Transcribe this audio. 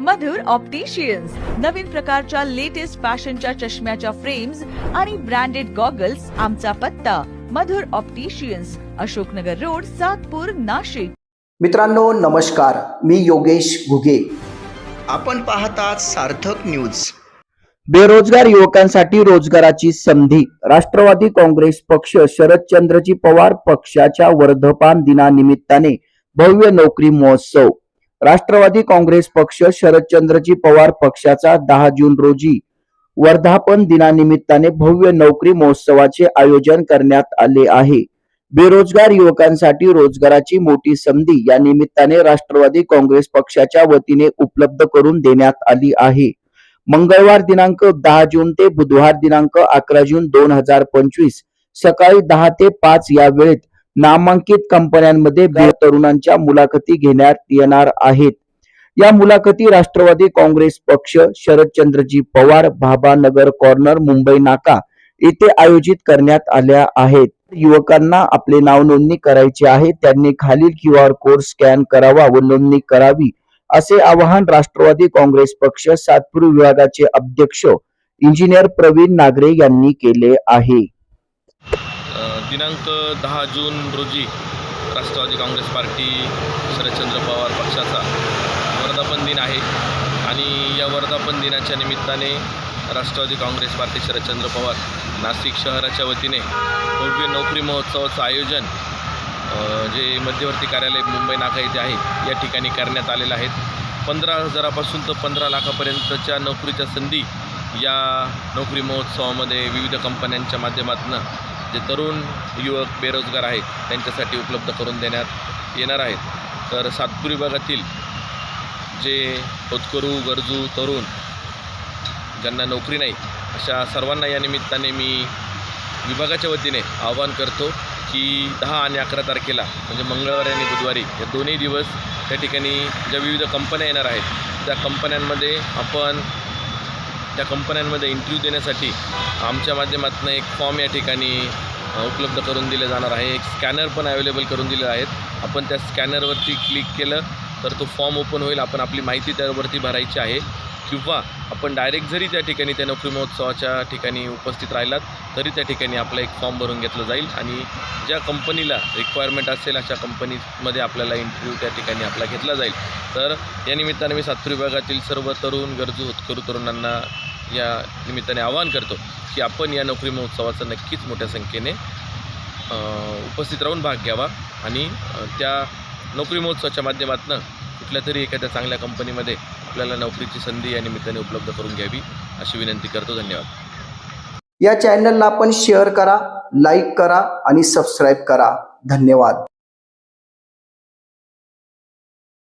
मधुर opticians नवीन प्रकारच्या latest फॅशनच्या चष्म्याच्या फ्रेम्स आणि ब्रँडेड गॉगल्स आमचा पत्ता. Madhur opticians Ashoknagar road Satpur Nashik. मित्रांनो नमस्कार. मी योगेश घुगे. आपण पाहतात सार्थक न्यूज बेरोजगार युवकांसाठी रोजगाराची संधी. राष्ट्रवादी काँग्रेस पक्ष शरदचंद्रजी पवार पक्षाच्या वर्धपान दिनानिमित्ताने भव्य नोकरी महोत्सव. राष्ट्रवादी काँग्रेस पक्ष शरदचंद्रजी पवार पक्षाचा दहा जून रोजी वर्धापन दिनानिमित्ताने भव्य नोकरी महोत्सवाचे आयोजन करण्यात आले आहे. बेरोजगार युवकांसाठी रोजगाराची मोठी संधी या निमित्ताने राष्ट्रवादी काँग्रेस पक्षाच्या वतीने उपलब्ध करून देण्यात आली आहे. मंगळवार दिनांक दहा जून ते बुधवार दिनांक अकरा जून दोन हजार पंचवीस सकाळी दहा ते पाच या वेळेत नामांकित कंपन्यांमध्ये तरुणांच्या मुलाखती घेण्यात येणार आहेत. या मुलाखती राष्ट्रवादी काँग्रेस पक्ष शरदचंद्रजी पवार भाबानगर कॉर्नर मुंबई नाका येथे आयोजित करण्यात आल्या आहेत. युवकांना आपले नाव नोंदणी करायची आहे. त्यांनी खालील क्यू आर कोड स्कॅन करावा व नोंदणी करावी असे आवाहन राष्ट्रवादी काँग्रेस पक्ष सातपूर विभागाचे अध्यक्ष इंजिनियर प्रवीण नागरे यांनी केले आहे. दिनांक दहा जून रोजी राष्ट्रवादी काँग्रेस पार्टी शरदचंद्र पवार पक्षाचा वर्धापन दिन आहे आणि या वर्धापन दिनाच्या निमित्ताने राष्ट्रवादी काँग्रेस पार्टी शरदचंद्र पवार नाशिक शहराच्या वतीने भव्य नोकरी महोत्सवाचं आयोजन जे मध्यवर्ती कार्यालय मुंबई नाका येथे आहे या ठिकाणी करण्यात आलेलं आहे. पंधरा हजारापासून तर पंधरा लाखापर्यंतच्या नोकरीच्या संधी या नोकरी महोत्सवामध्ये विविध कंपन्यांच्या माध्यमातून जे तरुण युवक बेरोजगार आहेत त्यांच्यासाठी उपलब्ध करून देण्यात येणार आहेत. तर सातपूर विभागातील जे होतकरू गरजू तरुण ज्यांना नोकरी नाही अशा सर्वांना या निमित्ताने मी विभागाच्या वतीने आवाहन करतो की दहा आणि अकरा तारखेला म्हणजे मंगळवारी आणि बुधवारी या दोन्ही दिवस त्या ठिकाणी ज्या विविध कंपन्या येणार आहेत त्या कंपन्यांमध्ये आपण त्या कंपन्यांमध्ये इंटरव्ह्यू देण्यासाठी आमच्या माध्यमातून एक फॉर्म या ठिकाणी उपलब्ध करून दिले जाणार आहे. एक स्कॅनर पण अवेलेबल करून दिले आहेत. आपण त्या स्कॅनरवरती क्लिक केलं तर तो फॉर्म ओपन होईल. आपण आपली माहिती त्यावरती भरायची आहे. किंवा आपण डायरेक्ट जरी त्या ठिकाणी त्या नोकरी महोत्सवाच्या ठिकाणी उपस्थित राहिलात तरी त्या ठिकाणी आपला एक फॉर्म भरून घेतलं जाईल आणि ज्या कंपनीला रिक्वायरमेंट असेल अशा कंपनीमध्ये आपल्याला इंटरव्ह्यू त्या ठिकाणी आपला घेतला जाईल. तर या निमित्ताने मी सातपूर विभागातील सर्व तरुण गरजू होतकरू तरुणांना या निमित्ताने आवाहन करतो की आपण या नोकरी महोत्सवाचा नक्कीच मोठ्या संख्येने उपस्थित राहून भाग घ्यावा आणि त्या नोकरी महोत्सवाच्या माध्यमातून कुठल्या तरी एखाद्या चांगल्या कंपनीमध्ये आपल्याला नोकरीची संधी या निमित्ताने उपलब्ध करून घ्यावी अशी विनंती करतो. धन्यवाद. या चॅनलला आपण शेअर करा लाईक करा आणि सबस्क्राईब करा. धन्यवाद.